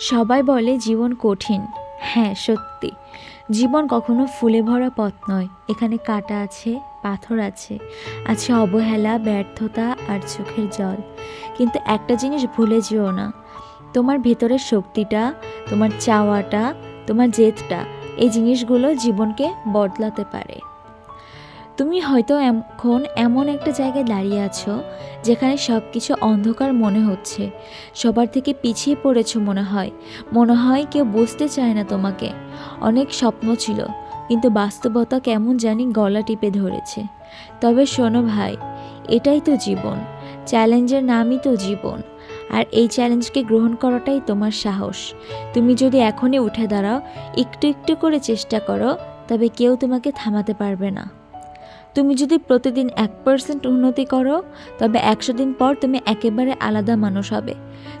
সবাই বলে জীবন কঠিন। হ্যাঁ সত্যি। জীবন কখনো ফুলে ভরা পথ নয়। এখানে কাটা আছে, পাথর আছে আছে অবহেলা, ব্যর্থতা আর চোখের জল। কিন্তু একটা জিনিস ভুলে যেও না। তোমার ভেতরের শক্তিটা, তোমার চাওয়াটা, তোমার জেদটা, এই জিনিসগুলো জীবনকে বদলাতে পারে। তুমি হয়তো এখন এমন একটা জায়গায় দাঁড়িয়ে আছো যেখানে সব কিছু অন্ধকার মনে হচ্ছে। সবার থেকে পিছিয়ে পড়েছো মনে হয়। মনে হয় কেউ বুঝতে চায় না তোমাকে। অনেক স্বপ্ন ছিল, কিন্তু বাস্তবতা কেমন জানি গলা টিপে ধরেছে। তবে শোনো ভাই, এটাই তো জীবন। চ্যালেঞ্জের নামই তো জীবন। আর এই চ্যালেঞ্জকে গ্রহণ করাটাই তোমার সাহস। তুমি যদি এখনই উঠে দাঁড়াও, একটু একটু করে চেষ্টা করো, তবে কেউ তোমাকে থামাতে পারবে না। তুমি যদি প্রতিদিন এক পার্সেন্ট উন্নতি করো, তবে একশো দিন পর তুমি একেবারে আলাদা মানুষ হবে।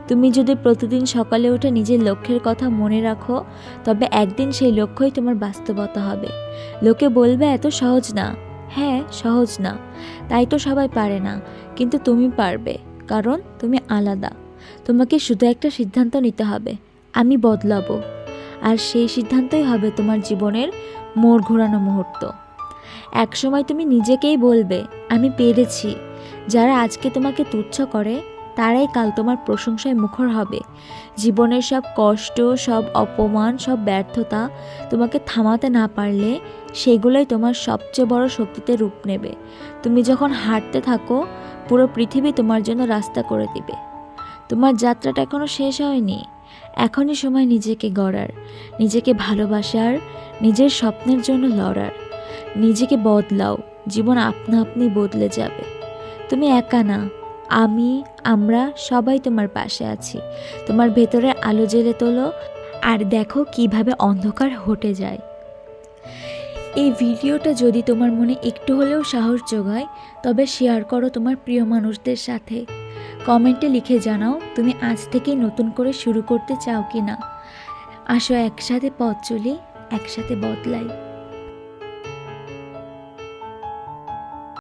তুমি যদি প্রতিদিন সকালে উঠে নিজের লক্ষ্যের কথা মনে রাখো, তবে একদিন সেই লক্ষ্যই তোমার বাস্তবতা হবে। লোকে বলবে, এত সহজ না। হ্যাঁ সহজ না। তাই তো সবাই পারে না, কিন্তু তুমি পারবে, কারণ তুমি আলাদা। তোমাকে শুধু একটা সিদ্ধান্ত নিতে হবে, আমি বদলাবো। আর সেই সিদ্ধান্তই হবে তোমার জীবনের মোড় ঘোরানো মুহূর্ত। একসময় তুমি নিজেকেই বলবে, আমি পেরেছি। যারা আজকে তোমাকে তুচ্ছ করে, তারাই কাল তোমার প্রশংসায় মুখর হবে। জীবনের সব কষ্ট, সব অপমান, সব ব্যর্থতা তোমাকে থামাতে না পারলে সেগুলোই তোমার সবচেয়ে বড় শক্তিতে রূপ নেবে। তুমি যখন হাঁটতে থাকো, পুরো পৃথিবী তোমার জন্য রাস্তা করে দিবে। তোমার যাত্রাটা এখনও শেষ হয়নি। এখনই সময় নিজেকে গড়ার, নিজেকে ভালোবাসার, নিজের স্বপ্নের জন্য লড়ার। নিজেকে বদলাও। জীবন আপনা আপনি বদলে যাবে। তুমি একা না। আমি, আমরা সবাই তোমার পাশে আছি। তোমার ভেতরে আলো জেলে তোলো আর দেখো কীভাবে অন্ধকার হটে যায়। এই ভিডিওটা যদি তোমার মনে একটু হলেও সাহস যোগায়, তবে শেয়ার করো তোমার প্রিয় মানুষদের সাথে। কমেন্টে লিখে জানাও তুমি আজ থেকেই নতুন করে শুরু করতে চাও কি না আসো একসাথে পথ চলি, একসাথে বদলাই।